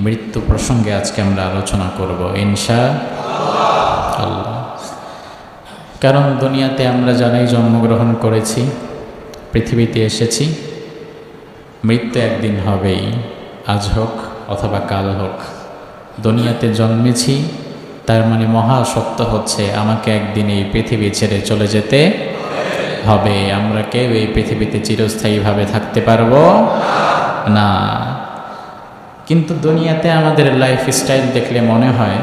মৃত্যু প্রসঙ্গে আজকে আমরা আলোচনা করব, ইনশা আল্লাহ। কারণ দুনিয়াতে আমরা যারাই জন্মগ্রহণ করেছি, পৃথিবীতে এসেছি, মৃত্যু একদিন হবেই, আজ হোক অথবা কাল হোক। দুনিয়াতে জন্মেছি, তার মানে মহা সত্য হচ্ছে আমাকে একদিন এই পৃথিবী ছেড়ে চলে যেতে হবে। আমরা কেউ এই পৃথিবীতে চিরস্থায়ীভাবে থাকতে পারব না। কিন্তু দুনিয়াতে আমাদের লাইফ স্টাইল দেখলে মনে হয়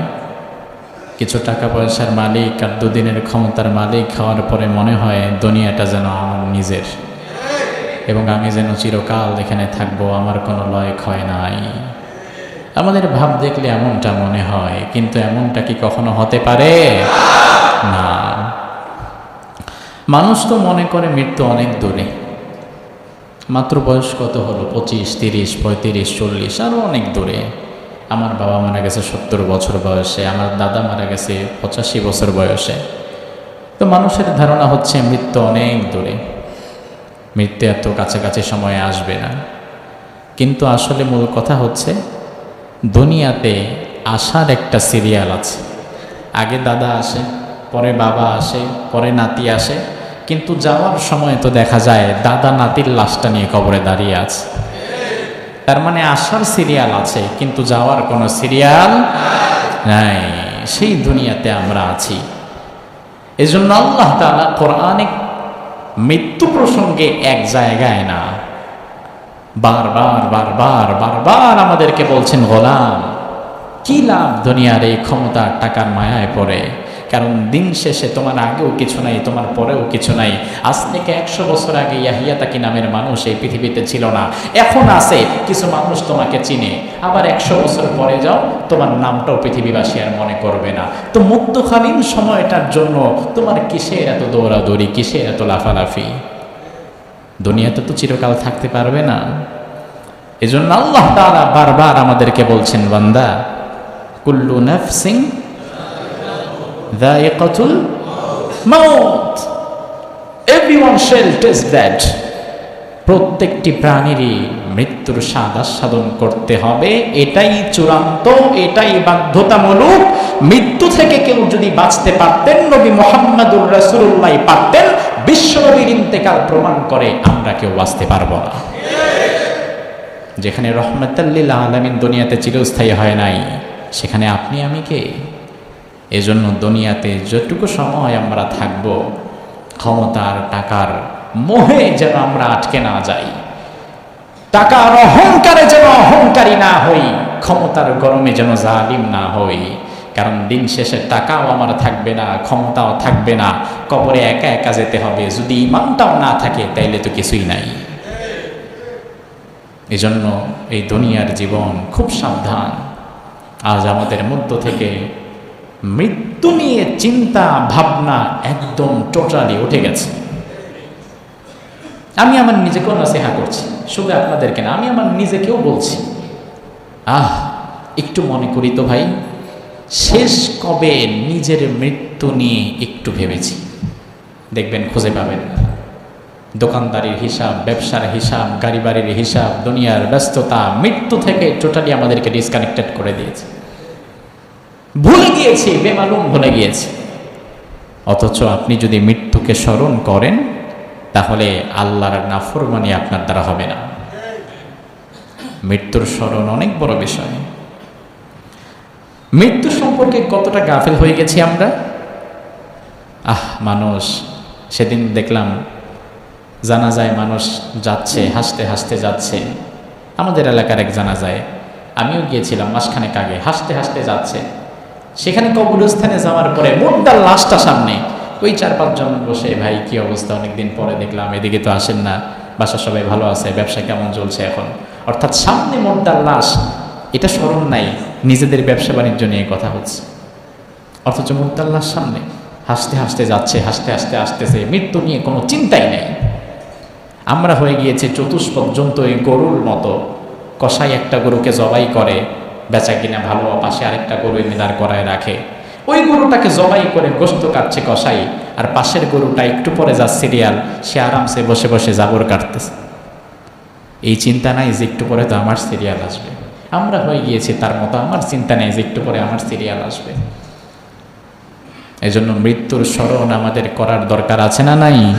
কিছু টাকা পয়সার মালিক আর দুদিনের ক্ষমতার মালিক হওয়ার পরে মনে হয় দুনিয়াটা যেন আমার নিজের। এবং আমি যেন চিরকাল এখানে থাকব, আমার কোনো লয় ক্ষয় নাই। আমাদের ভাব দেখলে এমনটা মনে হয়, কিন্তু এমনটা কি কখনো হতে পারে? না। মানুষ তো মনে করে মৃত্যু অনেক দূরে। মাত্র বয়স কত হলো? পঁচিশ, তিরিশ, পঁয়ত্রিশ, চল্লিশ আরও অনেক দূরে। আমার বাবা মারা গেছে সত্তর বছর বয়সে, আমার দাদা মারা গেছে পঁচাশি বছর বয়সে। তো মানুষের ধারণা হচ্ছে মৃত্যু অনেক দূরে। মৃত্যু এত কাছাকাছি সময়ে আসবে না। কিন্তু আসলে মূল কথা হচ্ছে, দুনিয়াতে আসার একটা সিরিয়াল আছে। আগে দাদা আসে, পরে বাবা আসে, পরে নাতি আসে কিন্তু যাওয়ার সময় তো দেখা যায় দাদা নাতির লাশটা নিয়ে কবরে দাঁড়িয়ে আছে। তার মানে আসার সিরিয়াল আছে, কিন্তু যাওয়ার কোনো সিরিয়াল নাই। সেই দুনিয়াতে আমরা আছি। এজন্য আল্লাহ তাআলা কোরআনে মৃত্যু প্রসঙ্গে এক জায়গায় না, বারবার বারবার বারবার আমাদেরকে বলছেন, গোলাম, কি লাভ দুনিয়ার এই ক্ষমতা টাকার মায়ায় পড়ে? কারণ দিন শেষে তোমার আগেও কিছু নাই, তোমার পরেও কিছু নাই। আজ থেকে একশো বছর আগে ইয়াহিয়া তাকি নামের মানুষ এই পৃথিবীতে ছিল না। এখন আছে, কিছু মানুষ তোমাকে চিনে। আবার একশো বছর পরে যাও, তোমার নামটাও পৃথিবীবাসী আর মনে করবে না। তো মুক্তকালীন সময়টার জন্য তোমার কিসের এত দৌড়াদৌড়ি, কিসের এত লাফালাফি? দুনিয়াতে তো চিরকাল থাকতে পারবে না। এজন্য আল্লাহ বারবার আমাদেরকে বলছেন, বান্দা, কুল্লু নাফসিং মাউত। এভরিওয়ান শেল টেস্ট দ্যাট প্রত্যেকটি প্রাণীরই মৃত্যুর স্বাদ আস্বাদন করতে হবে। এটাই চূড়ান্ত, এটাই বাধ্যতামূলক। মৃত্যু থেকে কেউ যদি বাঁচতে পারতেন, নবী মোহাম্মদুর রাসূলুল্লাহ পারতেন, বিশ্বনবীর ইন্তেকাল প্রমাণ করে আমরা কেউ বাঁচতে পারব না। যেখানে রহমতাল্লিল আলমিন দুনিয়াতে চিরস্থায়ী হয় নাই, সেখানে আপনি আমি কে? এজন্য দুনিয়াতে যতটুকু সময় আমরা থাকব, ক্ষমতার টাকার মোহে যেন আমরা আটকে না যাই। টাকার অহংকারে যেন অহংকারী না হই, ক্ষমতার গরমে যেন জালিম না হই। কারণ দিন শেষে টাকাও আমার থাকবে না, ক্ষমতাও থাকবে না। কবরে একা একা যেতে হবে, যদি ইমানটাও না থাকে তাইলে তো কিছুই নাই। এজন্য এই দুনিয়ার জীবন খুব সাবধান। আজ আমাদের মধ্য থেকে মৃত্যু নিয়ে চিন্তা, ভাবনা একদম টোটালি উঠে গেছে। আমি আমার নিজেকেও নসিহা করছি, শুধু আপনাদেরকে না, আমি আমার নিজেকেও বলছি। আহ, একটু মনে করি তো ভাই, শেষ কবে নিজের মৃত্যু নিয়ে একটু ভেবেছি। দেখবেন, খুঁজে পাবেন। দোকানদারির হিসাব, ব্যবসার হিসাব গাড়ি বাড়ির হিসাব, দুনিয়ার ব্যস্ততা, মৃত্যু থেকে টোটালি আমাদেরকে ডিসকানেক্টেড করে দিয়েছে। ভুলে গিয়েছি, বেমালুম ভুলে গিয়েছি। অথচ আপনি যদি মৃত্যুকে স্মরণ করেন, তাহলে আল্লাহর নাফরমানি আপনার দ্বারা হবে না। মৃত্যুর স্মরণ অনেক বড় বিষয়। মৃত্যু সম্পর্কে কতটা গাফেল হয়ে গেছি আমরা? আহ, মানুষ, সেদিন দেখলাম জানা যায় মানুষ যাচ্ছে, হাসতে হাসতে যাচ্ছে। আমাদের এলাকার এক জানা যায় আমিও গিয়েছিলাম মাসখানেক আগে, হাসতে হাসতে যাচ্ছে। সেখানে কবরস্থানে যাওয়ার পরে মোটদার লাশটা সামনে। ওই চার পাঁচজন বসে, ভাই, কি অবস্থা? অনেকদিন পরে দেখলাম, এদিকে তো আসেন না। বাসা সবাই ভালো আছে, ব্যবসা কেমন চলছে এখন? অর্থাৎ সামনে মোটদার লাশ, এটা স্মরণ নাই, নিজেদের ব্যবসা বাণিজ্য নিয়ে কথা হচ্ছে। অথচ মোটদার লাশ সামনে, হাসতে হাসতে যাচ্ছে, হাসতে হাসতে আসতেছে, মৃত্যু নিয়ে কোনো চিন্তাই নেই। আমরা হয়ে গিয়েছে চতুষ পর্যন্ত এই গরুর মতো কষাই একটা গরুকে জবাই করে বেচা কিনা ভালো, পাশে আরেকটা গরু এনে করায় রাখে। ওই গরুটাকে জবাই করে গোস্ত কাটছে কষাই আর পাশের গরুটা একটু পরে যা সিরিয়াল, সে আরামসে বসে বসে জাবর কাটতেছে। এই চিন্তা নাই যে একটু পরে তো আমার সিরিয়াল আসবে। আমরা হয়ে গিয়েছি তার মতো, আমার চিন্তা নেই যে একটু পরে আমার সিরিয়াল আসবে। এজন্য মৃত্যুর স্মরণ আমাদের করার দরকার আছে না নাই?